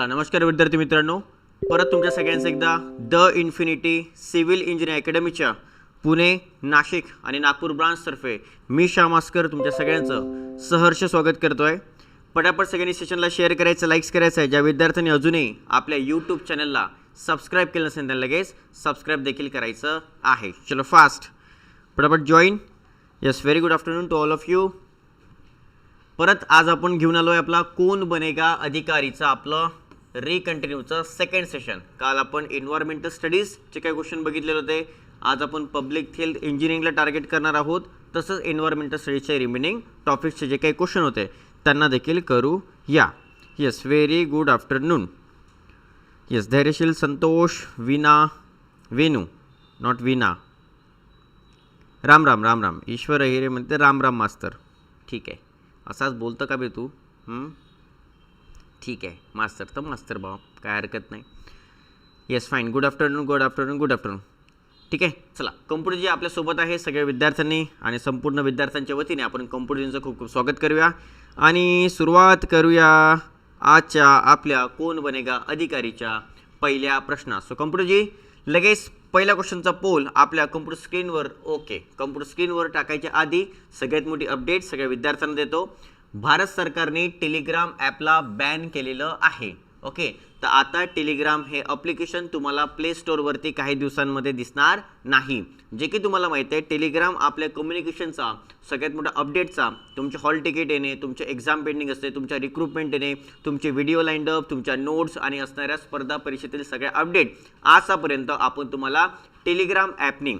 चला नमस्कार विद्यार्थी मित्रांनो. परत तुमच्या सगळ्यांचं एकदा द इन्फिनिटी सिव्हिल इंजिनिअर अकॅडमीच्या पुणे नाशिक आणि नागपूर ब्रांचतर्फे मी श्यामास्कर तुमच्या सगळ्यांचं सहर्ष स्वागत करतो आहे पटापट सगळ्यांनी सेशनला शेअर करायचं लाईक्स करायचं आहे ज्या विद्यार्थ्यांनी अजूनही आपल्या यूट्यूब चॅनलला सबस्क्राईब केलं नसेल त्यांना लगेच सबस्क्राईब देखील करायचं आहे. चलो फास्ट पटापट join yes very good afternoon to all of you परत आज आपण घेऊन आलोय आपला कोण बनेगा अधिकारीचा आपलं रिकंटिन्यूचं सेकंड सेशन काल आपण एन्व्हायरमेंटल स्टडीजचे काही क्वेश्चन बघितलेले होते. आज आपण पब्लिक हेल्थ इंजिनिअरिंगला टार्गेट करणार आहोत. तसंच एन्व्हायरमेंटल स्टडीजचे रिमेनिंग टॉपिक्सचे जे काही क्वेश्चन होते त्यांना देखील करू या. Yes very good afternoon yes Dhairyasheel Santosh Veena Venu not विना राम राम राम राम. ईश्वर अहिरे म्हणते राम राम मास्तर. ठीक आहे. असाच बोलतं का बे तू? ठीक आहे. मास्तर तर मास्तर भाऊ काय हरकत नाही. Yes fine good afternoon good afternoon good afternoon ठीक आहे? चला कम्प्युटर जे आपल्यासोबत आहे सगळ्या विद्यार्थ्यांनी आणि संपूर्ण विद्यार्थ्यांच्या वतीने आपण कम्प्युटरचं खूप खूप स्वागत करूया. आणि सुरुवात करूया आजच्या आपल्या कोण बनेगा अधिकारीच्या पहिल्या प्रश्नात सो कम्प्युटरजी लगेच पहिल्या क्वेश्चनचा पोल आपल्या कम्प्युटर स्क्रीनवर ओके कम्प्युटर स्क्रीनवर टाकायच्या आधी सगळ्यात मोठी अपडेट सगळ्या विद्यार्थ्यांना देतो. भारत सरकारने टेलिग्राम ॲपला बॅन केलेलं आहे. ओके? तर आता टेलिग्राम हे अप्लिकेशन तुम्हाला प्ले स्टोअरवरती काही दिवसांमध्ये दिसणार नाही. जे की तुम्हाला माहिती आहे टेलिग्राम आपल्या कम्युनिकेशनचा सगळ्यात मोठा अपडेटचा तुमचे हॉल तिकीट येणे तुमचे एक्झाम पेंडिंग असते तुमच्या रिक्रुटमेंट येणे तुमचे व्हिडिओ लाईंडअप तुमच्या नोट्स आणि असणाऱ्या स्पर्धा परीक्षेतील सगळ्या अपडेट आतापर्यंत आपण तुम्हाला टेलिग्राम ॲपनी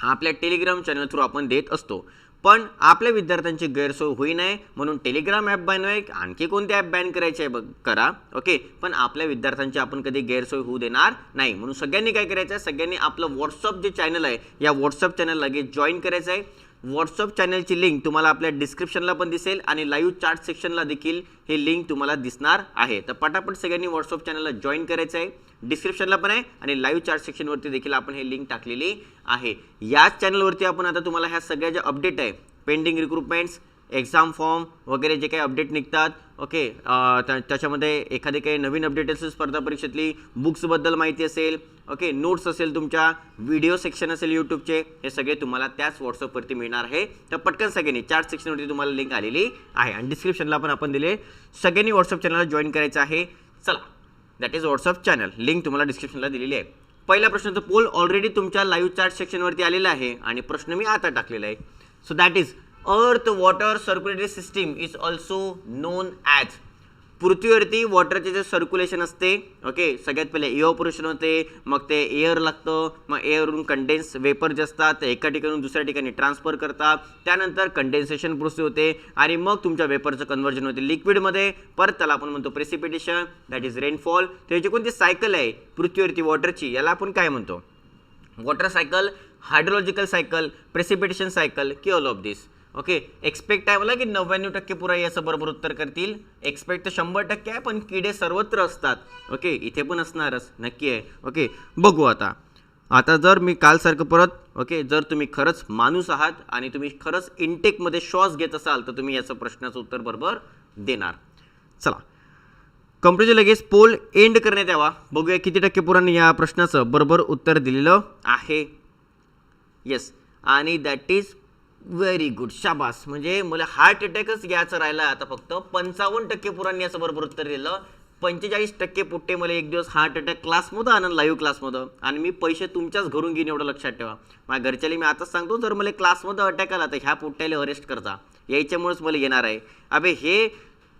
आपल्या टेलिग्राम चॅनल थ्रू आपण देत असतो. पण आपल्या विद्यार्थ्यांची गैरसोय होई नये म्हणून टेलिग्राम ॲप बॅन आहे आणखी कोणते ॲप बॅन करायचे आहे बघ करा ओके पण आपल्या विद्यार्थ्यांची आपण कधी गैरसोय होऊ देणार नाही. म्हणून सगळ्यांनी काय करायचं आहे सगळ्यांनी आपलं व्हॉट्सअप जे चॅनल आहे या व्हॉट्सअप चॅनल लगेच जॉईन करायचं आहे व्हॉट्सअप चॅनलची लिंक तुम्हाला आपल्या डिस्क्रिप्शनला पण दिसेल आणि लाईव्ह चार्ट सेक्शनला देखील हे लिंक तुम्हाला दिसणार आहे. तर पटापट सगळ्यांनी व्हॉट्सअप चॅनलला जॉईन करायचं आहे. डिस्क्रिप्शनला पण आहे आणि लाईव्ह चार्ट सेक्शनवरती देखील आपण हे लिंक टाकलेली आहे. याच चॅनलवरती आपण आता तुम्हाला ह्या सगळ्या ज्या अपडेट आहे पेंडिंग रिक्रुटमेंट्स एक्झाम फॉर्म वगैरे जे काही अपडेट निघतात ओके त्याच्यामध्ये एखादी काही नवीन अपडेट असेल स्पर्धा परीक्षेतली बुक्सबद्दल माहिती असेल ओके नोट्स असेल तुमच्या व्हिडिओ सेक्शन असेल यूट्यूबचे हे सगळे तुम्हाला त्याच व्हॉट्सअपवरती मिळणार आहे. तर पटकन सगळ्यांनी चार्ट सेक्शनवरती तुम्हाला लिंक आलेली आहे. आणि डिस्क्रिप्शनला पण आपण दिले सगळ्यांनी व्हॉट्सअप चॅनलला जॉईन करायचं आहे. चला that is WhatsApp channel link तुम्हाला डिस्क्रिप्शनला दिलेली आहे. पहिल्या प्रश्नाचं पोल ऑलरेडी तुमच्या लाईव्ह चार्ट सेक्शनवरती आलेला आहे. आणि प्रश्न मी आता टाकलेला आहे. So that is earth water circulatory system is also known as पृथ्वीवरती वॉटरचे जे सर्क्युलेशन असते ओके सगळ्यात पहिले इव्हॉपरेशन होते मग ते एअर लागतं मग एअरवरून कंडेन्स वेपर जे असतात ते एका ठिकाणून दुसऱ्या ठिकाणी ट्रान्सफर करतात त्यानंतर कंडेन्सेशन प्रोसेस होते आणि मग तुमच्या वेपरचं कन्व्हर्जन होते. लिक्विडमध्ये परत त्याला आपण म्हणतो प्रेसिपिटेशन दॅट इज रेनफॉल त्याची कोणती सायकल आहे? पृथ्वीवरती वॉटरची याला आपण काय म्हणतो? Water cycle hydrological cycle precipitation cycle की all of this okay? Expect आहे मला की नव्याण्णव टक्के पुरा याचं बरोबर उत्तर करतील. एक्सपेक्ट तर शंभर टक्के आहे पण किडे सर्वत्र असतात. ओके? इथे पण असणारच. नक्की आहे. ओके? बघू आता. आता जर मी कालसारखं परत ओके? जर तुम्ही खरंच माणूस आहात आणि तुम्ही खरंच इनटेकमध्ये श्वास घेत असाल तर तुम्ही याचं प्रश्नाचं उत्तर बरोबर देणार. चला. कंपनीचे लगेच पोल एंड करण्यात यावा. बघूया किती टक्के पुरांनी या प्रश्नाचं बरोबर उत्तर दिलेलं आहे. येस आणि दॅट इज व्हेरी गुड शाबास. म्हणजे मला हार्ट अटॅकच घ्यायचं राहिलं आता फक्त. पंचावन्न टक्के पुरांनी याचं बरोबर उत्तर दिलं. पंचेचाळीस टक्के पुट्टे मला एक दिवस हार्ट अटॅक क्लासमध्ये आणून लाईव्ह क्लासमधं आणि मी पैसे तुमच्याच घरून घेईन एवढं लक्षात ठेवा. माझ्या घरच्याला मी आताच सांगतो जर मला क्लासमध्ये अटॅक आला तर ह्या पुट्ट्याला अरेस्ट करता यायच्यामुळेच मला येणार आहे. अबे हे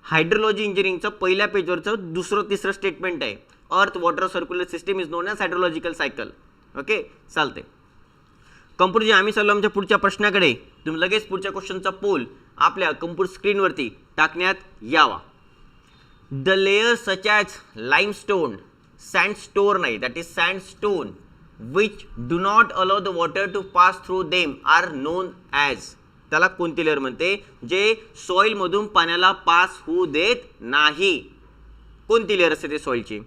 हायड्रोलॉजी इंजिनिअरिंगचं पहिल्या पेजवरचं दुसरं तिसरं स्टेटमेंट आहे. Earth water circular system is known as hydrological cycle okay चालते कंपूरजी आम्ही चाललो आमच्या पुढच्या प्रश्नाकडे. तुम्ही लगेच पुढच्या क्वेश्चनचा पोल आपल्या कंपूर स्क्रीनवरती टाकण्यात यावा. The layer such as limestone sandstone नाही that is sandstone which do not allow the water to pass through them are known as त्याला कोणती लेअर म्हणते? जे सॉईलमधून पाण्याला पास होऊ देत नाही. कोणती लेअर असते ते सॉईलची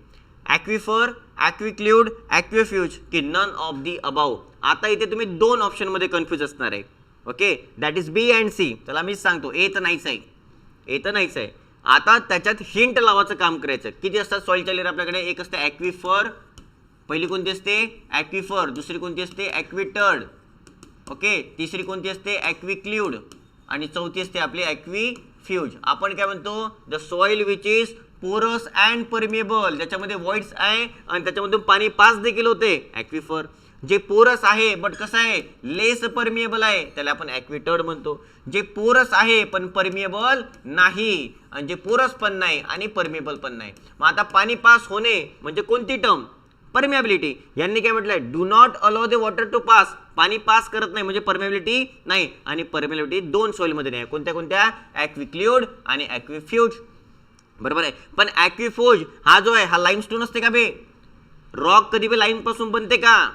ॲक्विफर ॲक्विक्ल्यूड ॲक्विफ्यूज की नन ऑफ दी अबाव आता इथे तुम्ही दोन ऑप्शनमध्ये कन्फ्यूज असणार आहे. Okay that is B and C त्याला मीच सांगतो ए तर नाहीच आहे. ए तर नाहीच आहे. आता त्याच्यात हिंट लावायचं काम करायचं. किती असतात? सॉइलच्या लेअर आपल्याकडे एक असतं ॲक्विफर पहिली कोणती असते? ॲक्विफर दुसरी कोणती असते? ॲक्विटर्ड ओके तिसरी कोणती असते? ॲक्विक्ल्यूड आणि चौथी असते आपली फ्यूज आपण काय म्हणतो? The soil which is porous and permeable ज्याच्यामध्ये व्हॉइड्स आहे आणि त्याच्यामधून पाणी पास देखील होते. ॲक्विफर जे पोरस आहे बट कसं आहे? लेस परमिएबल आहे. त्याला आपण ॲक्विटर्ड म्हणतो. जे पोरस आहे पण परमिएबल नाही. आणि जे पोरस पण नाही आणि परमिएबल पण नाही. मग आता पाणी पास होणे म्हणजे कोणती टर्म परमिएबिलिटी यांनी काय म्हटलंय? Do not allow the water to pass पाणी पास करत नाही म्हणजे परमिएबिलिटी नाही. आणि परमिएबिलिटी दोन सॉईलमध्ये नाही. कोणत्या कोणत्या? ॲक्विक्लिओड आणि ॲक्विफ्यूज बरोबर आहे? पण ॲक्विफोज हा जो आहे हा लाईमस्टोन असते का बे? रॉक कधी बी लाईमपासून बनते का?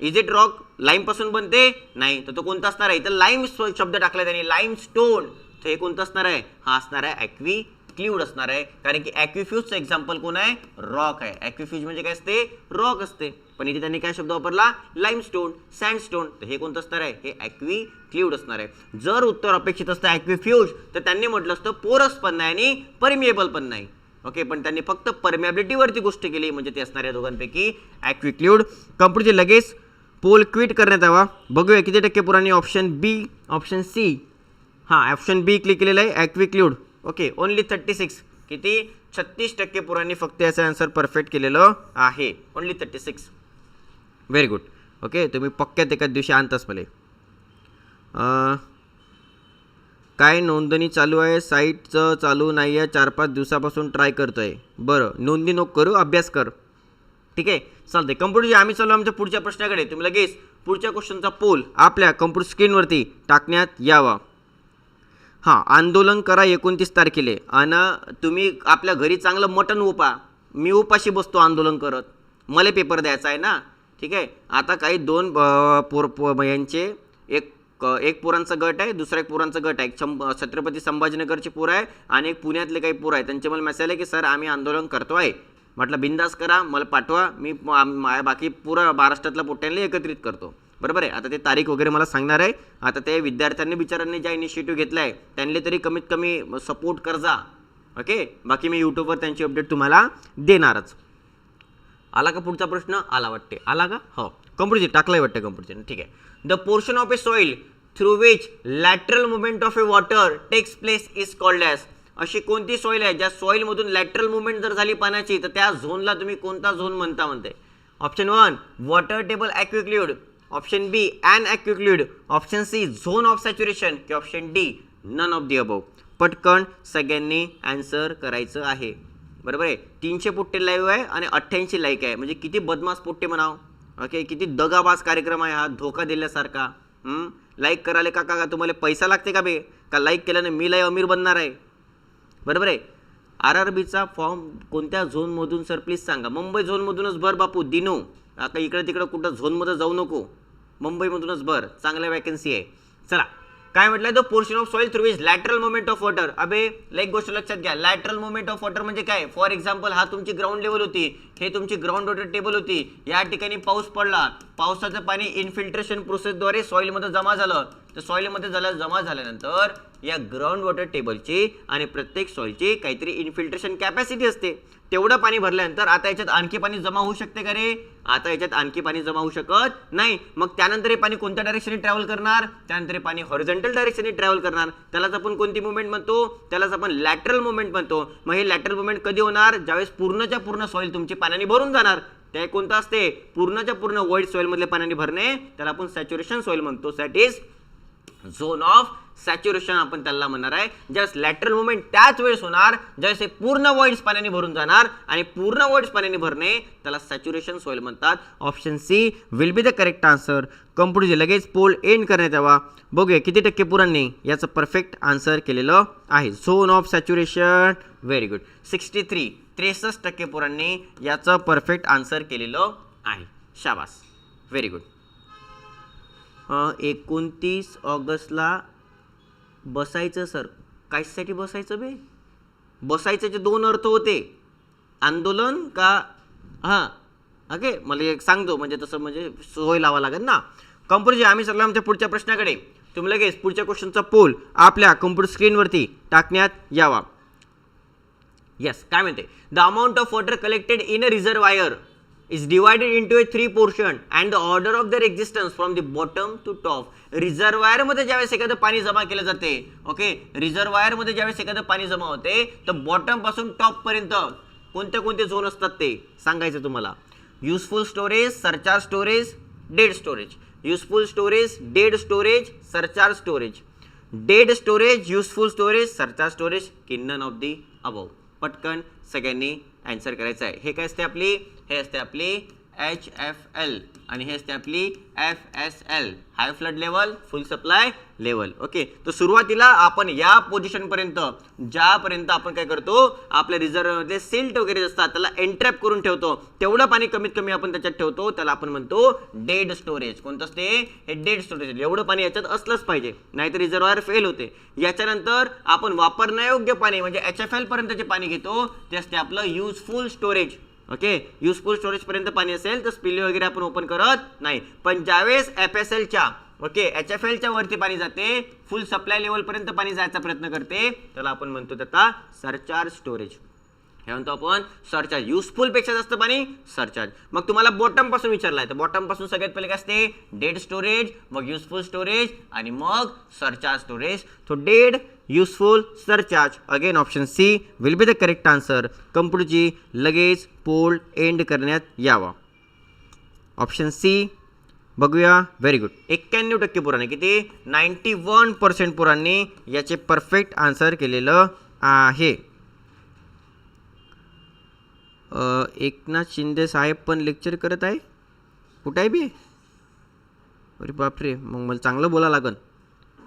इज इट रॉक लाईमपासून बनते? नाही. तर तो कोणता असणार आहे? तर लाईम शब्द टाकला त्याने. लाईम स्टोन तर हे कोणतं असणार आहे? हा असणार आहे ॲक्वी क्ल्यूड असणार आहे. कारण की ॲक्युफ्यूजचं एक्झाम्पल कोण आहे? रॉक आहे. ॲक्विफ्यूज म्हणजे काय असते? रॉक असते. पण इथे त्यांनी काय शब्द वापरला? लाईमस्टोन सँडस्टोन तर हे कोणतं असणार आहे? हे ॲक्वी क्ल्यूड असणार आहे. जर उत्तर अपेक्षित असतं ॲक्विफ्यूज तर त्यांनी म्हटलं असतं पोरस पण नाही आणि परमिएबल पण नाही. ओके पण त्यांनी फक्त परमिएबिलिटीवरती गोष्ट केली. म्हणजे ते असणार आहे दोघांपैकी ॲक्विक्ल्यूड कंपनीचे लगेच पोल क्विट करण्यात यावा. बघूया किती टक्के पुराणी ऑप्शन बी ऑप्शन सी हां ऑप्शन बी क्लिक केलेलं आहे. Aquiclude okay only thirty six किती? छत्तीस टक्के पुरांनी फक्त याचं आन्सर परफेक्ट केलेलं आहे. Only thirty six very good okay तुम्ही पक्क्यात एका दिवशी आणताच मला. काय नोंदणी चालू आहे? साईटचं चालू नाही आहे. चार पाच दिवसापासून ट्राय करतो आहे बरं नोंदणी नको करू अभ्यास कर. ठीक आहे? चालते कम्प्युटरची आम्ही चालू आमच्या पुढच्या प्रश्नाकडे तुम्ही लगेच पुढच्या क्वेश्चनचा पोल आपल्या कम्प्युटर स्क्रीनवरती टाकण्यात यावा. हां आंदोलन करा एकोणतीस तारखेले. आणि तुम्ही आपल्या घरी चांगलं मटण उपा. मी उपाशी बसतो आंदोलन करत. मला पेपर द्यायचा आहे ना? ठीक आहे? आता काही दोन पोर पो यांचे एक क- एक पोरांचा गट आहे दुसरा एक पोरांचा गट आहे. एक छंब छत्रपती संभाजीनगरचे पोरं आहे आणि एक पुण्यातले काही पोरं आहे त्यांचे मला मेसेज आले की सर आम्ही आंदोलन करतो आहे. म्हटलं बिंदास करा मला पाठवा. मी बाकी पुरा महाराष्ट्रातल्या पोट्यांना एकत्रित करतो. बरोबर आहे? आता ते तारीख वगैरे मला सांगणार आहे. आता ते विद्यार्थ्यांनी बिचारांनी ज्या इनिशिएटिव्ह घेतला आहे त्यांनी तरी कमीत कमी सपोर्ट करजा ओके बाकी मी यूट्यूबवर त्यांची अपडेट तुम्हाला देणारच. आला का पुढचा प्रश्न? आला वाटते. आला का? हो. कम्प्युटरची टाकलाय वाटते कम्प्युटरची ठीक आहे. The portion of a soil through which lateral movement of a water takes place is called as अशी कोणती सॉईल आहे? ज्या सॉईलमधून लॅटरल मुवमेंट जर झाली पाण्याची तर त्या झोनला तुम्ही कोणता झोन म्हणता म्हणते option one water table aquiclude option B an aquiclude option C zone of saturation की option D none of the above पटकन सगळ्यांनी आन्सर करायचं आहे. बरोबर आहे? तीनशे पुट्टे लाईव्ह आहे आणि अठ्ठ्याऐंशी लाईक आहे. म्हणजे किती बदमास पुट्टे म्हणाव? ओके किती दगाबाज कार्यक्रम आहे हा धोका दिल्यासारखा. लाईक करायला का का का तुम्हाला पैसा लागते का बे? का लाईक केल्याने मी लय अमीर बनणार आहे? बरोबर आहे? आर आर बीचा फॉर्म कोणत्या झोनमधून सर प्लीज सांगा. मुंबई झोनमधूनच भर बापू दिनो. आता इकडं तिकडं कुठं झोनमध्ये जाऊ नको. मुंबईमधूनच भर. चांगल्या वॅकन्सी आहे. चला. काय म्हटलं the portion of soil through is lateral movement of water अबे एक गोष्ट लक्षात घ्या. लॅटरल मुवमेंट ऑफ वॉटर म्हणजे काय? फॉर एक्झाम्पल हा तुमची ग्राउंड लेवल होती. हे तुमची ग्राउंड वॉटर टेबल होती. या ठिकाणी पाऊस पडला. पावसाचं पाणी इन्फिल्ट्रेशन प्रोसेसद्वारे सॉईलमध्ये जमा झालं. तर सॉईलमध्ये झालं जमा झाल्यानंतर या ग्राउंड वॉटर टेबलची आणि प्रत्येक सॉईलची काहीतरी इन्फिल्ट्रेशन कॅपॅसिटी असते. तेवढं पाणी भरल्यानंतर आता याच्यात आणखी पाणी जमा होऊ शकते का रे? आता याच्यात आणखी पाणी जमा होऊ शकत नाही. मग त्यानंतर हे पाणी कोणत्या डायरेक्शनने ट्रॅव्हल करणार? त्यानंतर हे पाणी हॉरिझॉन्टल डायरेक्शनने ट्रॅव्हल करणार. त्यालाच आपण कोणती मुवमेंट म्हणतो? त्यालाच आपण लॅटरल मुवमेंट म्हणतो. मग हे लॅटरल मुवमेंट कधी होणार? ज्यावेळेस पूर्णच्या पूर्ण सॉईल तुमची पाण्याने भरून जाणार. ते कोणतं असते? पूर्णच्या पूर्ण वर्ल्ड सॉईलमधल्या पाण्याने भरणे. त्याला आपण सॅच्युरेशन सॉईल म्हणतो. That is zone of saturation आपण त्याला म्हणणार आहे. ज्यावेळेस लॅटरल मुवमेंट त्याच वेळेस होणार. ज्यावेळेस हे पूर्ण वॉइड्स पाण्याने भरून जाणार आणि पूर्ण वॉइड्स पाण्याने भरणे त्याला सॅच्युरेशन सॉईल म्हणतात. Option C will be the correct answer कंपनीचे लगेच पोल एंड करण्यात यावा. बघूया किती टक्के पुरांनी याचं परफेक्ट आन्सर केलेलं आहे. Zone of saturation very good sixty three त्रेसष्ट टक्के पोरांनी याचं परफेक्ट आन्सर केलेलं आहे. शाबास. व्हेरी गुड एकोणतीस ऑगस्टला बसायचं सर. कायसाठी बसायचं बे? बसायचे दोन अर्थ होते. आंदोलन का हां. ओके? मला एक सांगतो. म्हणजे तसं म्हणजे सोय लावा लागेल ना. कम्प्युटरचे आम्ही सरला आमच्या पुढच्या प्रश्नाकडे. तुम्ही लगेच पुढच्या क्वेश्चनचा पोल आपल्या कम्प्युटर स्क्रीनवरती टाकण्यात यावा. येस काय म्हणते? The amount of water collected in a reservoir is divided into a three portion and the order of their existence from the bottom to top रिझर्वायरमध्ये ज्यावेळेस एखादं पाणी जमा केलं जाते ओके रिझर्वायरमध्ये ज्यावेळेस एखादं पाणी जमा होते तर बॉटमपासून टॉप पर्यंत कोणते कोणते झोन असतात ते सांगायचं तुम्हाला. Useful storage surcharge storage dead storage useful storage dead storage surcharge storage dead storage useful storage surcharge storage किन्नन of the above पटकन सगळ्यांनी अँसर करायचं आहे. हे काय असते आपली? हे असते आपली एच एफ एल आणि हे असते आपली F S L high flood level full supply level okay तर सुरुवातीला आपण या पोझिशनपर्यंत ज्यापर्यंत आपण काय करतो आपल्या रिझर्वमध्ये सिल्ट वगैरे असतात त्याला एंट्रॅप करून ठेवतो. तेवढं पाणी कमीत कमी आपण त्याच्यात ठेवतो. त्याला आपण म्हणतो डेड स्टोरेज कोणतं असते? हे डेड स्टोरेज एवढं पाणी याच्यात असलंच पाहिजे. नाहीतर रिझर्वायर फेल होते. याच्यानंतर आपण वापरण्यायोग्य पाणी म्हणजे एच एफ एलपर्यंत जे पाणी घेतो ते असते आपलं युजफुल स्टोरेज ओके? युजफुल स्टोरेजपर्यंत पाणी असेल तर स्पिले वगैरे आपण ओपन करत नाही. पण ज्यावेळेस एफ एस एलच्या ओके एच एफ एलच्या वरती पाणी जाते फुल सप्लाय लेवलपर्यंत पाणी जायचा प्रयत्न करते त्याला आपण म्हणतो त्याचा सरचार्ज स्टोरेज हे म्हणतो आपण सरचार्ज युजफुलपेक्षा जास्त पाणी सरचार्ज मग तुम्हाला बॉटमपासून पासून आहे तर बॉटमपासून सगळ्यात पहिले काय असते? डेड स्टोरेज मग युजफुल स्टोरेज आणि मग सरचार्ज स्टोरेज तो dead useful surcharge again option C will be the correct answer कम्प्युटरची लगेच पोल एंड करण्यात यावा. ऑप्शन सी बघूया. व्हेरी गुड एक्क्याण्णव टक्के पुराने किती? नाईन्टी वन पर्सेंट पुरांनी याचे परफेक्ट आन्सर केलेलं आहे. एकनाथ शिंदे साहेब पण लेक्चर करत आहे. कुठं आहे बी? अरे बापरे मग मला चांगलं बोला लागन.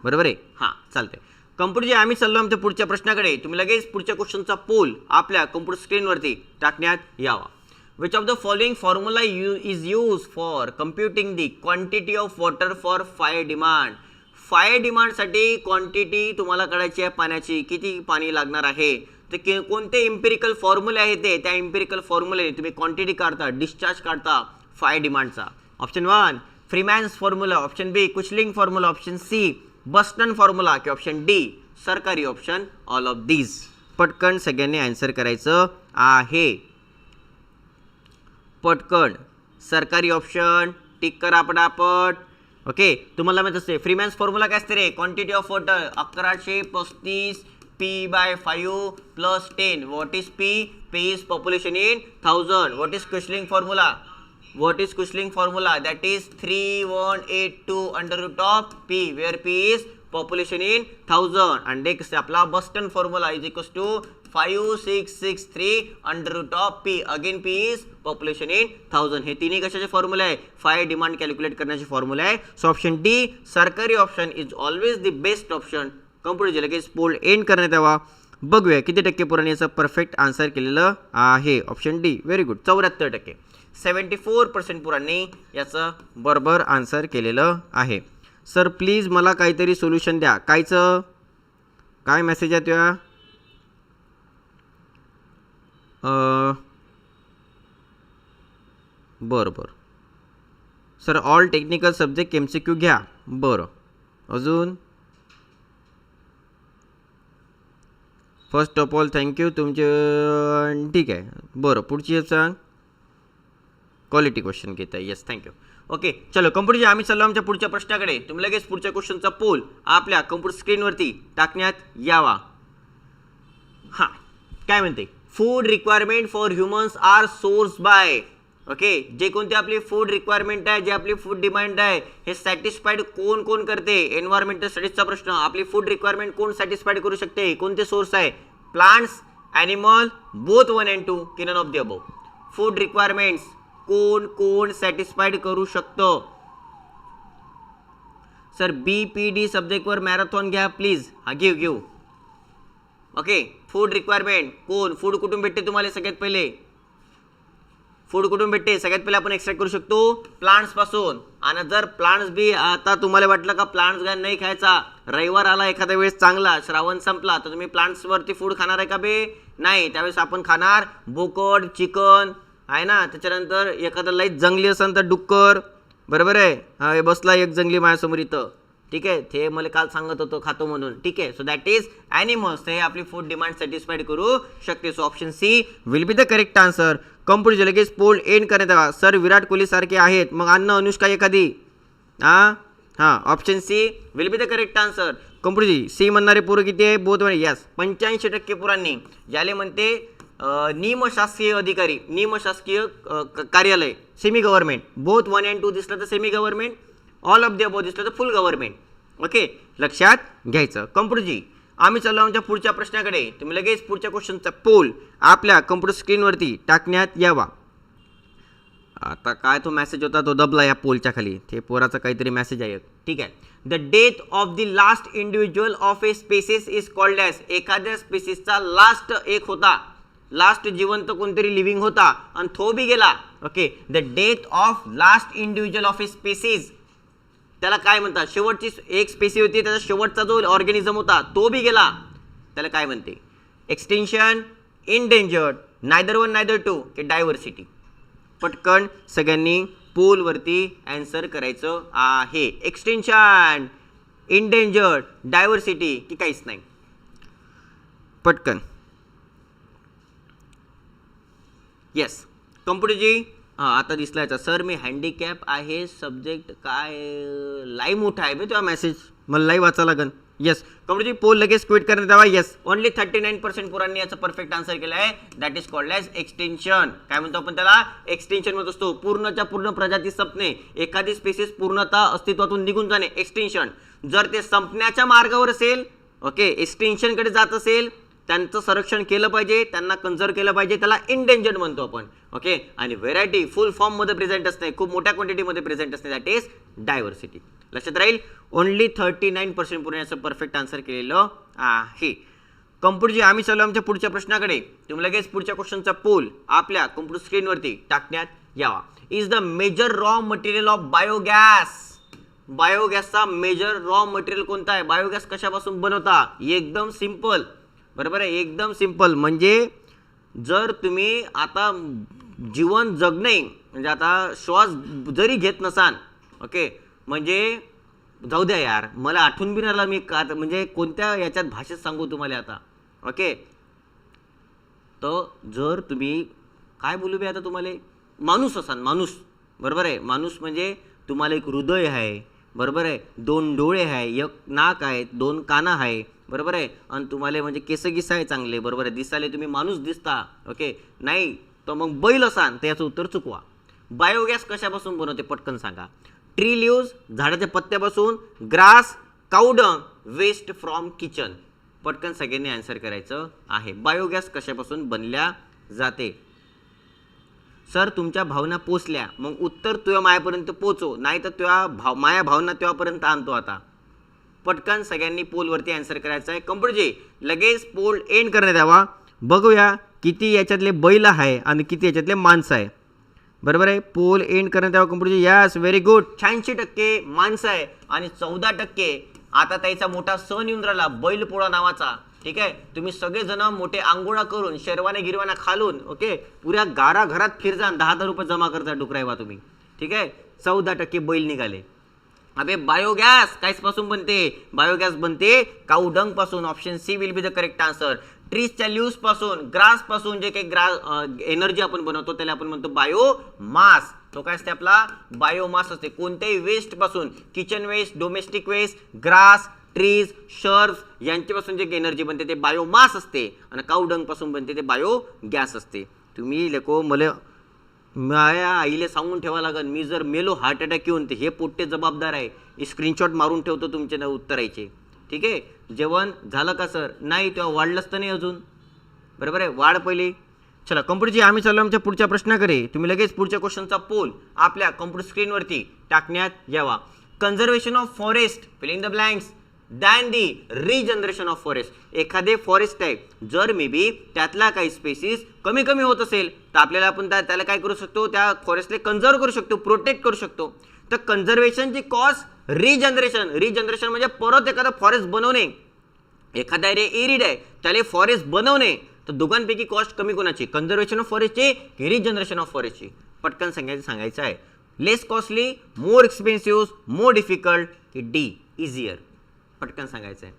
बरोबर आहे? हां चालतंय. कम्प्युटरचे आम्ही चाललो आमच्या पुढच्या प्रश्नाकडे. तुम्ही लगेच पुढच्या क्वेश्चनचा पोल आपल्या कम्प्युटर स्क्रीनवरती टाकण्यात यावा. Which of the following formula you is use for computing the quantity of water for fire demand fire डिमांडसाठी quantity तुम्हाला कळायची आहे पाण्याची. किती पाणी लागणार आहे? तर के कोणते इम्पेरिकल फॉर्म्युले आहेत ते? त्या इम्पेरिकल फॉर्म्युलेने तुम्ही क्वांटिटी काढता डिस्चार्ज काढता fire डिमांडचा option one Freeman's formula option B Kuichling formula option C Buston formula की ऑप्शन डी सरकारी ऑप्शन ऑल ऑफ दीज पटकन सगळ्यांनी आन्सर करायचं आहे. पटकन. सरकारी ऑप्शन टिक करा पटापट. ओके तुम्हाला माहीत असते फ्रीमॅन्स फॉर्म्युला काय असते रे? क्वांटिटी ऑफ वॉटर अकराशे पस्तीस P by five plus ten what is P P is population in thousand what is Kuichling formula what is Quisling formula? That is 3182 under root of p where p is population in 1000 and next आपला Boston formula is equals to 5663 under root of p. Again p is population in 1000 हे तिन्ही कशाचे formula आहे? Fire demand calculate करण्याचे formula आहे. So option D सरकारी option is always the best option कम्प्युटरचे लगेच poll end करण्यात यावा. बघूया किती टक्के पुराने याचं परफेक्ट आन्सर केलेलं आहे. ऑप्शन डी व्हेरी गुड चौऱ्याहत्तर टक्के. सेवन्टी फोर पर्सेंट पुरांनी याचं बरोबर आन्सर केलेलं आहे. सर प्लीज मला काहीतरी सोल्युशन द्या. कायचं? काय मेसेज आहे तुया? बरं बरं. Sir all technical subject M C Q घ्या. बरं. अजून? फर्स्ट ऑफ ऑल थँक्यू तुमचे ठीक आहे. बरं पुढची सांग. क्वालिटी क्वेश्चन घेत आहे येस थँक्यू ओके चलो कम्प्युटरचे आम्ही चाललो आमच्या पुढच्या प्रश्नाकडे. तुम्ही लगेच पुढच्या क्वेश्चनचा पोल आपल्या कम्प्युटर स्क्रीनवरती टाकण्यात यावा. हां काय म्हणते? Food requirement for humans are source by okay जे कोणते आपली फूड रिक्वायरमेंट आहे जे आपली फूड डिमांड आहे हे सॅटिस्फाईड कोण कोण करते? एन्व्हायरमेंटल स्टडीजचा प्रश्न. आपली फूड रिक्वायरमेंट कोण सॅटिस्फाईड करू शकते? कोणते सोर्स आहे? Plants animal both one and two किन of the above food requirements कोण कोण सॅटिस्फाईड करू शकतो? सर बी पी डी सब्जेक्टवर मॅरेथॉन घ्या प्लीज हा घेऊ घेऊ. ओके फूड रिक्वायरमेंट कोण? फूड कुठून भेटते तुम्हाला सगळ्यात पहिले? फूड कुठून भेटते? सगळ्यात पहिले आपण एक्स्ट्रॅक्ट करू शकतो प्लांट्सपासून. आणि जर प्लांट्स बी आता तुम्हाला वाटलं का प्लांट्स गाय नाही खायचा रविवार आला एखाद्या वेळेस चांगला श्रावण संपला तर तुम्ही प्लांट्सवरती फूड खाणार आहे का बे? नाही त्यावेळेस आपण खाणार बोकड चिकन आहे ना त्याच्यानंतर एखादं लाइट जंगली असेल तर डुक्कर. बरोबर आहे? हा हे बसला एक जंगली माझ्यासमोर इथं. ठीक आहे? ते मला काल सांगत होतो खातो म्हणून. ठीक आहे? सो दॅट इज ॲनिमल्स हे आपली फूड डिमांड सॅटिस्फाईड करू शकते. So option C will be the correct answer computer लगेच पोल एंड करण्यात आला. सर विराट कोहली सारखे आहेत. मग अन्न अनुष्का एखादी? हां? हां. Option C will be the correct answer कम्प्युटरजी C म्हणणारे पोरं किती आहे? बोध म्हणे. यस पंच्याऐंशी टक्के पुरांनी. याले म्हणते निमशासकीय अधिकारी निमशासकीय क- कार्यालय semi government both one and two दिसलं तर semi government all of the above दिसलं तर फुल गव्हर्नमेंट ओके लक्षात घ्यायचं. कम्प्युटरजी आम्ही चाललो आमच्या पुढच्या प्रश्नाकडे. तुम्ही लगेच पुढच्या क्वेश्चनचा पोल आपल्या कम्प्युटर स्क्रीनवरती टाकण्यात यावा. आता काय तो मेसेज होता? तो दबला या पोलच्या खाली. ते पोराचा काहीतरी मेसेज आहे. ठीक आहे. The death of the last individual of a species is called as एखाद्या स्पेसिसचा लास्ट एक होता. लास्ट जिवंत कोणतरी लिव्हिंग होता आणि तो बी गेला. Okay the death of last individual of a species त्याला काय म्हणतात? शेवटची एक स्पेसी होती त्याचा शेवटचा जो ऑर्गॅनिझम होता तो बी गेला. त्याला काय म्हणते? Extinction endangered neither one neither two की डायव्हर्सिटी पटकन सगळ्यांनी पोलवरती अँसर करायचं आहे. एक्सटेन्शन इनडेंजर्ड डायव्हर्सिटी की काहीच नाही. पटकन. येस कम्प्युटरजी हां आता दिसला याचा. सर मी हँडिकॅप आहे सब्जेक्ट काय लाईव्ह मोठा आहे मी तेव्हा मेसेज मला लाईव्ह वाचा लागन. येस कम्प्युटरजी पोल लगेच क्विट करण्यात यावा yes only thirty nine percent पोरांनी याचा परफेक्ट आन्सर केला आहे. That is called as extinction काय म्हणतो आपण त्याला? एक्सटेन्शन म्हणत असतो. पूर्णच्या पूर्ण प्रजाती संपणे. एखादी स्पेसिस पूर्णतः अस्तित्वातून निघून जाणे. एक्सटेन्शन जर ते संपण्याच्या मार्गावर असेल ओके एक्सटेन्शनकडे जात असेल त्यांचं संरक्षण केलं पाहिजे त्यांना कन्झर्व केलं पाहिजे त्याला इंडेंजर्ड म्हणतो आपण. ओके आणि व्हेरायटी फुल फॉर्ममध्ये प्रेझेंट असणे खूप मोठ्या क्वांटिटीमध्ये प्रेझेंट असणे दॅट इज डायव्हर्सिटी लक्षात राहील? ओन्ली थर्टी नाईन पर्सेंट पूर्ण याचं परफेक्ट आन्सर केलेलं आहे. कम्प्युटरची आम्ही चालू आमच्या पुढच्या प्रश्नाकडे. तुम्ही लगेच पुढच्या क्वेश्चनचा पोल आपल्या कम्प्युटर स्क्रीनवरती टाकण्यात यावा. Is the major raw material of biogas बायोगॅसचा major raw material कोणता आहे? बायोगॅस कशापासून बनवता? एकदम सिंपल बरोबर आहे? एकदम सिंपल म्हणजे जर तुम्ही आता जीवन जगणे म्हणजे आता श्वास जरी घेत नसाल ओके म्हणजे जाऊ द्या यार मला आठवून बी राहिला मी का म्हणजे कोणत्या याच्यात भाषेत सांगू तुम्हाला आता ओके तर जर तुम्ही काय बोलू बी आता तुम्हाला? माणूस असाल माणूस. बरोबर आहे? माणूस म्हणजे तुम्हाला एक हृदय आहे. बरोबर आहे? दोन डोळे आहे एक नाक आहे दोन काना आहे. बरोबर आहे? आणि तुम्हाला म्हणजे केस आहे चांगले बरोबर आहे? दिसाले तुम्ही माणूस दिसता ओके? नाही तर मग बैल असाल तर याचं उत्तर चुकवा. बायोगॅस कशापासून बनवते पटकन सांगा. ट्री लिव्ज झाडाच्या पत्त्यापासून grass cow dung waste from kitchen पटकन सगळ्यांनी आन्सर करायचं आहे. बायोगॅस कशापासून बनल्या जाते? सर तुमच्या भावना पोचल्या. मग उत्तर तुझ्या मायापर्यंत पोचो. नाही तर तुझ्या भाव माया भावना तेव्हापर्यंत आणतो आता. पटकन सगळ्यांनी पोलवरती आन्सर करायचं आहे कम्प्युटरजी लगेच पोल एंड करण्यात यावा. बघूया किती याच्यातले बैल आहे आणि किती याच्यातले माणसं आहे. बरोबर आहे? पोल एंड करण्यात यावा कम्प्युटरजी यस व्हेरी गुड शहाऐंशी टक्के माणसं आहे आणि चौदा टक्के आता त्याचा मोठा सण येऊन राहिला बैलपोळा नावाचा. ठीक आहे? तुम्ही सगळेजण मोठे आंघोळा करून शेरवाने गिरवाना खालून ओके? पुऱ्या गारा घरात फिरजा आणि दहा दहा रुपये जमा करता डुकरायवा तुम्ही. ठीक आहे? चौदा टक्के बैल निघाले. अबे बायोगॅस काहीच पासून बनते? बायोगॅस बनते. काउडंगपासून option C will be the correct answer ट्रीजच्या ल्यूजपासून ग्रासपासून जे काही ग्रास एनर्जी आपण बनवतो त्याला आपण म्हणतो बायो मास तो काय असते आपला? बायोमास असते. कोणत्याही वेस्टपासून kitchen waste domestic waste grass trees shrubs यांच्यापासून जे एनर्जी बनते ते बायोमास असते. आणि काउडंगपासून बनते ते बायो गॅस असते. तुम्ही लेको मला माझ्या आईला सांगून ठेवा लागेल मी जर मेलो हार्ट अटॅक येऊन ते हे पोट्टे जबाबदार आहे. स्क्रीनशॉट मारून ठेवतो तुमचे ना उत्तरायचे. ठीक आहे? जेवण झालं का सर नाही तेव्हा वाढलंच तर नाही अजून. बरोबर आहे? वाढ पहिली. चला कम्प्युटरची आम्ही चाललो आमच्या पुढच्या प्रश्नाकडे तुम्ही लगेच पुढच्या क्वेश्चनचा पोल आपल्या कम्प्युटर स्क्रीनवरती टाकण्यात यावा. Conservation of forest filling the blanks than the regeneration of forest एखादे फॉरेस्ट आहे. जर मे बी त्यातला काही स्पेसिस कमी कमी होत असेल तर आपल्याला आपण त्या त्याला काय करू शकतो? त्या फॉरेस्टला कन्झर्व करू शकतो प्रोटेक्ट करू शकतो. तर कन्झर्वेशनची कॉस्ट रिजनरेशन रिजनरेशन म्हणजे परत एखादा फॉरेस्ट बनवणे. एखादा एरिया एरिड आहे त्याला फॉरेस्ट बनवणे. तर दोघांपैकी कॉस्ट कमी कोणाची? कन्झर्वेशन ऑफ फॉरेस्टची की रिजनरेशन ऑफ फॉरेस्टची पटकन सांगायचं सांगायचं आहे. Less costly more expensive more difficult की डी इझियर पटकन सांगायचं आहे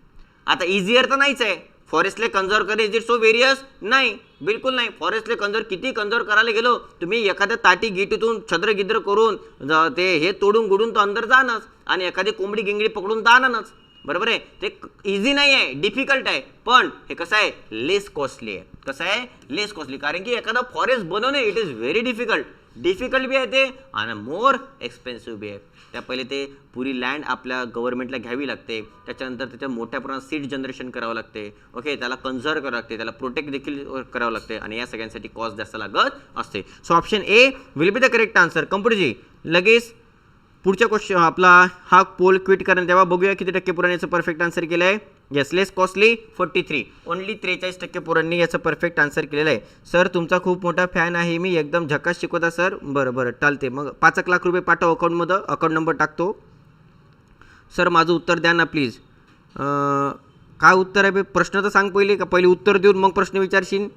आता इझियर तर नाहीच आहे. फॉरेस्टले कन्झर्व करे इज इट सो वेरियस नाही बिलकुल नाही. फॉरेस्टले कन्झर्व किती कन्झर्व करायला गेलो तुम्ही एखाद्या ताटी गिटीतून छद्र गिद्र करून ते हे तोडून गुडून तो अंदर जाणंच आणि एखादी कोंबडी गिंगडी पकडून जाणंच. बरोबर आहे? ते इझी नाही आहे डिफिकल्ट आहे. पण हे कसं आहे? लेस कॉस्टली आहे. कसं आहे? लेस कॉस्टली कारण की एखादा फॉरेस्ट बनवणे it is very difficult difficult बी आहे ते आणि मोर एक्सपेन्सिव्ह बी आहे. त्या पहिले ते पुरी लँड आपल्या गव्हर्नमेंटला घ्यावी लागते. त्याच्यानंतर त्याच्या मोठ्या प्रमाणात सीट जनरेशन करावं लागते. ओके त्याला कन्झर्व करावं लागते. त्याला प्रोटेक्ट देखील करावं लागते. आणि या सगळ्यांसाठी कॉस्ट जास्त लागत असते. So option A will be the correct answer कम्प्युटरजी लगेच पुढच्या क्वेश्चन आपला हा पोल क्विट करण्यात तेव्हा बघूया किती टक्के पोरांनी याचं परफेक्ट आन्सर केलं आहे yes less costly forty three only त्रेचाळीस टक्के पोरांनी याचं परफेक्ट आन्सर केलेलं आहे. सर तुमचा खूप मोठा फॅन आहे मी. एकदम झकास शिकवता सर बरं बरं. चालते मग पाच एक लाख रुपये पाठव अकाउंटमध्ये अकाउंट नंबर टाकतो. सर माझं उत्तर द्या ना प्लीज काय उत्तर आहे बे? प्रश्न तर सांग पहिले का? पहिले उत्तर देऊन मग प्रश्न विचारशील?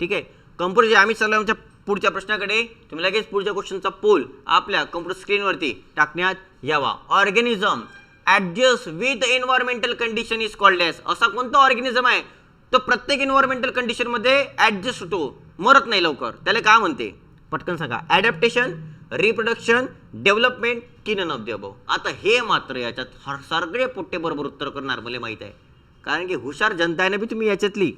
ठीक आहे. कम्प्युटरचे आम्ही चाललो आमच्या पुढच्या प्रश्नाकडे तुम्ही लगेच पुढच्या क्वेश्चनचा पोल आपल्या कम्प्युटर स्क्रीनवरती टाकण्यात यावा. Organism adjust with environmental condition is called as असा कोणता ऑर्गॅनिझम आहे? तो प्रत्येक एन्व्हायरमेंटल कंडिशनमध्ये ॲडजस्ट होतो. मरत नाही लवकर. त्याला काय म्हणते? पटकन सांगा. ॲडॅप्टेशन रिप्रोडक्शन डेव्हलपमेंट की नन ऑफ द अबव आता हे मात्र याच्यात हर सगळे पोट्टे बरोबर उत्तर करणार मला माहीत आहे. कारण की हुशार जनता आहे ना बी तुम्ही याच्यातली.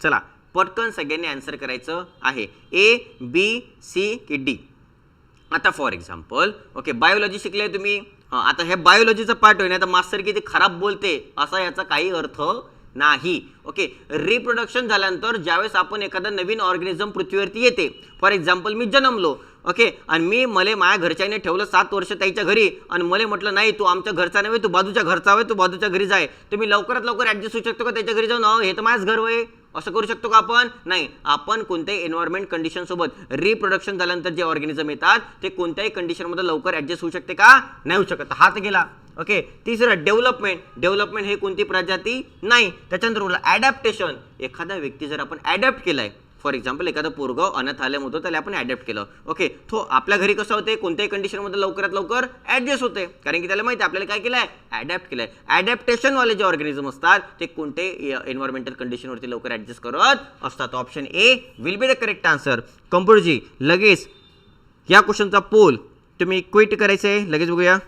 चला पटकन सगळ्यांनी आन्सर करायचं आहे. ए बी सी की डी आता फॉर एक्झाम्पल ओके बायोलॉजी शिकले तुम्ही. आता हे बायोलॉजीचं पार्ट होईल आता मास्तर किती खराब बोलते असा याचा काही अर्थ नाही. ओके रिप्रोडक्शन झाल्यानंतर ज्यावेळेस आपण एखादा नवीन ऑर्गॅनिझम पृथ्वीवरती येते फॉर एक्झाम्पल मी जन्मलो ओके आणि मी मले माझ्या घरच्याने ठेवलं सात वर्ष त्याच्या घरी आणि मले म्हटलं नाही तू आमच्या घरचा नव्हे तू बाजूच्या घरचा हवे तू बाजूच्या घरी जाय. तुम्ही लवकरात लवकर ऍडजस्ट होऊ शकतो का त्याच्या घरी जाऊन? हे तर माझंच घर होय. असं करू शकतो का आपण? नाही. आपण कोणत्याही एन्व्हायरमेंट कंडिशनसोबत रिप्रोडक्शन झाल्यानंतर जे ऑर्गॅनिझम येतात ते कोणत्याही कंडिशनमध्ये लवकर ॲडजस्ट होऊ शकते का? नाही होऊ शकत. हात गेला. ओके तिसरं डेव्हलपमेंट डेव्हलपमेंट हे कोणती प्रजाती? नाही. त्याच्यानंतर ॲडॅप्टेशन एखादा व्यक्ती जर आपण ॲडॅप्ट केलाय फॉर एक्झाम्पल एखादं पोरग अनाथालयम होतं त्याला आपण ॲडॅप्ट केलं. ओके तो आपल्या घरी कसं होते कोणत्याही कंडिशनमध्ये लवकरात लवकर ॲडजस्ट होते कारण की त्याला माहिती आहे आपल्याला काय केलं आहे ॲडॅप्ट केलं आहे ॲडॅप्टेशनवाले जे ऑर्गॅनिझम असतात ते कोणते एन्व्हायरमेंटल कंडिशनवरती लवकर ॲडजस्ट करत असतात? Option A will be the correct answer कम्प्युटरजी लगेच या क्वेश्चनचा पोल तुम्ही क्विट करायचं आहे लगेच बघूया.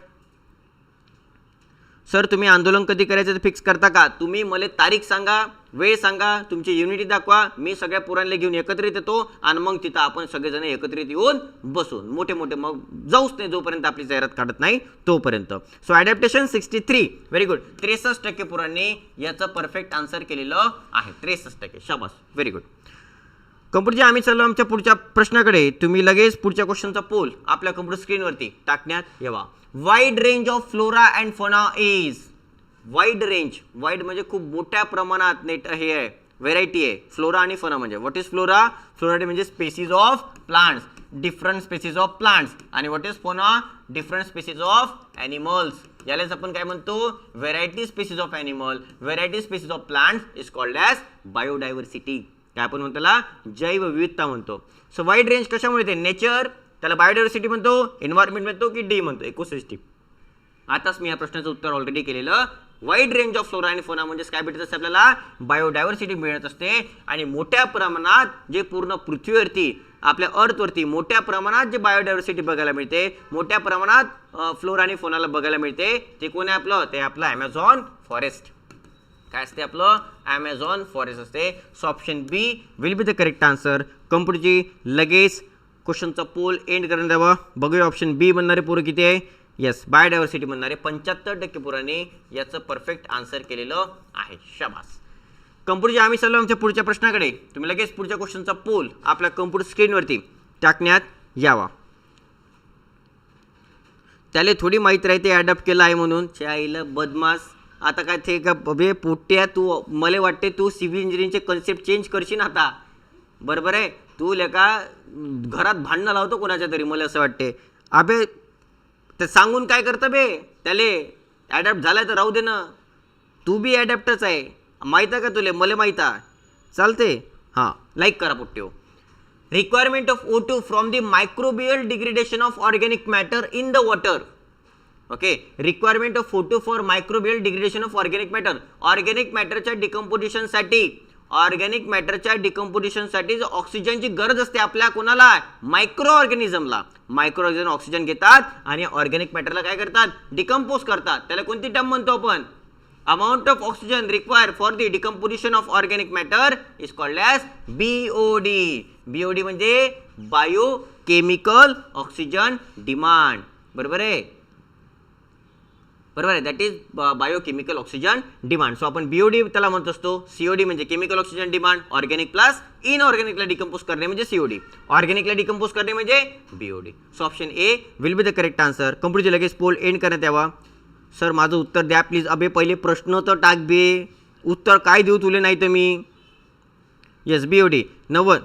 सर तुम्ही आंदोलन कधी करायचं ते फिक्स करता का? तुम्ही मला तारीख सांगा. वेळ सांगा तुमची युनिटी दाखवा मी सगळ्या पुराणले घेऊन एकत्रित येतो आणि मग तिथं आपण सगळेजण एकत्रित येऊन बसून मोठे मोठे मग जाऊच नाही जोपर्यंत आपली जाहिरात काढत नाही तोपर्यंत. So adaptation sixty three very good त्रेसष्ट टक्के पुरांनी याचं परफेक्ट आन्सर केलेलं आहे. त्रेसष्ट टक्के. शाबास. व्हेरी गुड कम्प्युटरचे आम्ही चाललो आमच्या पुढच्या प्रश्नाकडे. तुम्ही लगेच पुढच्या क्वेश्चनचा पोल आपल्या कम्प्युटर स्क्रीनवरती टाकण्यात यावा. Wide range of flora and fauna is wide range wide म्हणजे खूप मोठ्या प्रमाणात नेट हे आहे. व्हेरायटी आहे. फ्लोरा आणि फना म्हणजे. व्हॉट इज फ्लोरा फ्लोरा म्हणजे species of plants different species of plants आणि what is fauna different species of animals यालाच आपण काय म्हणतो? Variety species of animal variety species of plants is called as biodiversity काय आपण म्हणतो त्याला? जैवविविधता म्हणतो. सो वाईड रेंज कशामुळे येते? नेचर त्याला बायोडायव्हर्सिटी म्हणतो. एन्व्हायरमेंट म्हणतो की डी म्हणतो. इकोसिस्टीम आताच मी या प्रश्नाचं उत्तर ऑलरेडी केलेलं. वाईड रेंज ऑफ फ्लोरा आणि फोना म्हणजेच काय भेटत असते आपल्याला बायोडायव्हर्सिटी मिळत असते आणि मोठ्या प्रमाणात जे पूर्ण पृथ्वीवरती आपल्या अर्थवरती मोठ्या प्रमाणात जे बायोडायव्हर्सिटी बघायला मिळते मोठ्या प्रमाणात फ्लोरा आणि फोनाला बघायला मिळते ते कोण आहे आपलं? ते आपलं ॲमेझॉन फॉरेस्ट काय असते आपलं? ॲमेझॉन फॉरेस्ट असते. So option B will be the correct answer कम्प्युटरची लगेच क्वेश्चनचा पोल एंड करून द्यावा. बघूया ऑप्शन बी बनणारे पोरं किती आहे? येस बायोडायव्हर्सिटी म्हणणारे पंच्याहत्तर टक्के पुराने याचं परफेक्ट आन्सर केलेलं आहे. शबास. कम्प्युटरची आम्ही चाललो आमच्या पुढच्या प्रश्नाकडे. तुम्ही लगेच पुढच्या क्वेश्चनचा पोल आपल्या कम्प्युटर स्क्रीनवरती टाकण्यात यावा. त्याला थोडी माहीत राहते ॲडप्ट केलं आहे म्हणून. आईला बदमास आता काय ते का बे पोट्या तू. मला वाटते तू सिव्हिल इंजिनिअरिंगचे कन्सेप्ट चेंज करशील आता. बरोबर आहे? तू लेका घरात भांडणं लावतो कोणाच्या तरी मला असं वाटते अबे ते सांगून काय करतं बे? त्याले ॲडॅप्ट झालाय तर राहू दे ना. तू बी ॲडॅप्टच आहे. माहीत आहे का तुले? मला माहीत आहे. चालते हां लाईक करा पुट्ट्यो requirement of O two from the microbial degradation of organic matter in the water okay requirement of photo for microbial degradation of organic matter organic मॅटरच्या डिकम्पोजिशनसाठी ऑर्गॅनिक मॅटरच्या डिकम्पोजिशनसाठी जो ऑक्सिजनची गरज असते आपल्या कोणाला? मायक्रो ऑर्गॅनिझमला मायक्रो ऑर्गॅनिझम ऑक्सिजन घेतात आणि ऑर्गॅनिक मॅटरला काय करतात? डिकम्पोज करतात. त्याला कोणती टर्म म्हणतो आपण? Amount of oxygen require for the decomposition of organic matter is called as BOD BOD म्हणजे बायोकेमिकल ऑक्सिजन डिमांड बरोबर आहे? बरोबर आहे? That is biochemical oxygen demand so आपण बीओडी त्याला म्हणत असतो. सीओडी म्हणजे chemical oxygen demand organic plus इनऑर्गॅनिकला decompose करणे म्हणजे सीओडी ऑर्गॅनिकला डिकम्पोज करणे म्हणजे BOD so option A will be the correct answer कम्प्युटरचे लगेच पोल एंड करण्यात यावा. सर माझं उत्तर द्या प्लीज अबे पहिले प्रश्न तर टाक बे. उत्तर काय देऊ तुले नाही तर मी? येस बी ओ डी नव्वद.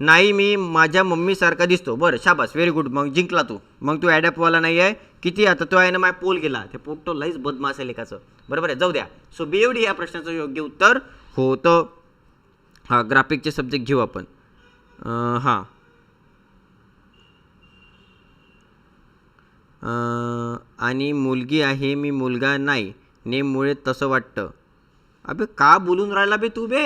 नाही मी माझ्या मम्मीसारखा दिसतो. बरं शाबास व्हेरी गुड मग जिंकला तू. मग तू ॲडॅपवाला नाही आहे. किती आता तो आहे ना माय पोल गेला. ते पोट तो लईच बदमास आहे लेखाचं बरोबर आहे? जाऊ द्या. सो बी एवढी या प्रश्नाचं योग्य उत्तर होतं. हां ग्राफिकचे सब्जेक्ट घेऊ आपण. हां. आणि मुलगी आहे मी मुलगा नाही. नेममुळे तसं वाटतं. अबे का बोलून राहिला बे तू बे?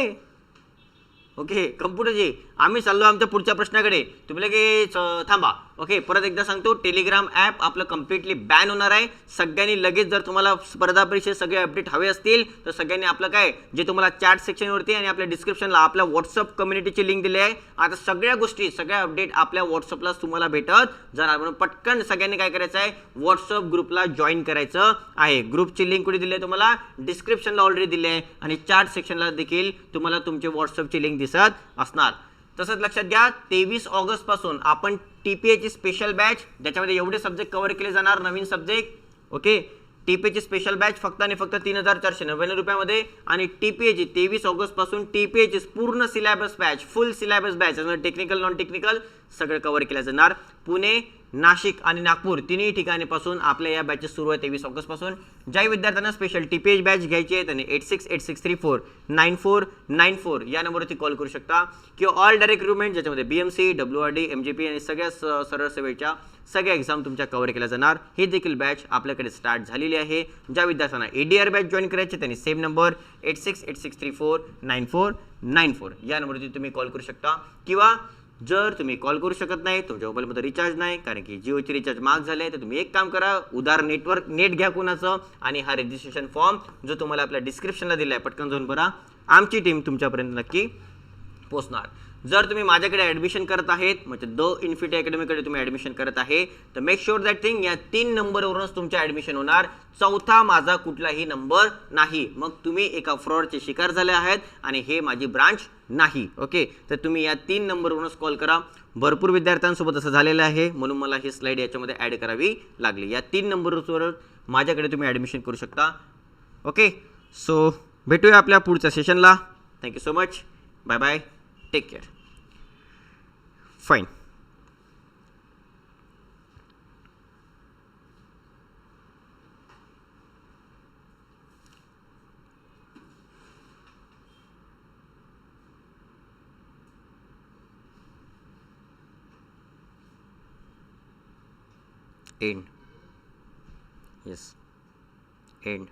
ओके कम्प्युटरजी आम्ही चाललो आमच्या पुढच्या प्रश्नाकडे. तुम्ही लगेच थांबा. ओके परत एकदा सांगतो टेलिग्राम ॲप आपलं कम्प्लिटली बॅन होणार आहे. सगळ्यांनी लगेच जर तुम्हाला स्पर्धा परीक्षेत सगळे अपडेट हवे असतील तर सगळ्यांनी आपलं काय जे तुम्हाला चॅट सेक्शनवरती आणि आपल्या डिस्क्रिप्शनला आपल्या व्हॉट्सअप कम्युनिटीची लिंक दिली आहे. आता सगळ्या गोष्टी सगळ्या अपडेट आपल्या व्हॉट्सअपलाच तुम्हाला भेटत. जाणार म्हणून पटकन सगळ्यांनी काय करायचं आहे व्हॉट्सअप ग्रुपला जॉईन करायचं आहे. ग्रुपची लिंक कुठे दिली आहे तुम्हाला? डिस्क्रिप्शनला ऑलरेडी दिली आहे. आणि चॅट सेक्शनला देखील तुम्हाला तुमचे व्हॉट्सअपची लिंक दिसत असणार. तसंच लक्षात घ्या तेवीस ऑगस्टपासून आपण टी पी स्पेशल बॅच ज्याच्यामध्ये एवढे सब्जेक्ट कव्हर केले जाणार नवीन सब्जेक्ट ओके टी पी एची स्पेशल बॅच फक्त आणि फक्त तीन हजार चारशे नव्याण्णव रुपयामध्ये आणि टी पी तेवीस ऑगस्टपासून टी पी पूर्ण syllabus batch full syllabus batch technical non technical सगळं कव्हर केलं जाणार. पुणे नाशिक आणि नागपूर तिन्ही ठिकाणीपासून आपल्या या बॅचेस सुरू आहे तेवीस ऑगस्टपासून ज्या विद्यार्थ्यांना special T P H batch घ्यायची आहे त्यांनी eight six eight six three four nine four nine four या नंबरवरती कॉल करू शकता. किंवा ऑल डायरेक्ट रिक्रुटमेंट ज्याच्यामध्ये B M C W R D M J P आणि सगळ्या स- सरळ सेवेच्या सगळ्या एक्झाम तुमच्या कव्हर केल्या जाणार. ही देखील बॅच आपल्याकडे स्टार्ट झालेली आहे. ज्या विद्यार्थ्यांना A D R batch join करायचे त्यांनी same number eight six eight six three four nine four nine four या नंबरवरती तुम्ही कॉल करू शकता. किंवा जर तुम्ही कॉल करू शकत नाही तुमच्या मोबाईलमध्ये रिचार्ज नाही कारण की जिओचे रिचार्ज महाग झाले आहे तर तुम्ही एक काम करा उदार नेटवर्क नेट घ्या कुणाचं आणि हा रजिस्ट्रेशन फॉर्म जो तुम्हाला आपल्या डिस्क्रिप्शनला दिला आहे पटकन जाऊन भरा. आमची टीम तुमच्यापर्यंत नक्की पोचणार जर तुम्ही माझ्याकडे ॲडमिशन करत आहेत म्हणजे द इन्फिटी अकॅडमीकडे तुम्ही ॲडमिशन करत आहे तर मेक शुअर दॅट थिंग या तीन नंबरवरूनच तुमच्या ॲडमिशन होणार. चौथा माझा कुठलाही नंबर नाही. मग तुम्ही एका फ्रॉडचे शिकार झाले आहेत आणि हे माझी ब्रांच नाही. ओके तर तुम्ही या तीन नंबरवरूनच कॉल करा. भरपूर विद्यार्थ्यांसोबत असं झालेलं आहे. म्हणून मला ही स्लाईड याच्यामध्ये ॲड करावी लागली. या तीन नंबरवर माझ्याकडे तुम्ही ॲडमिशन करू शकता. ओके सो भेटूया आपल्या पुढच्या सेशनला thank you so much bye bye take care. Fine. End. Yes. End.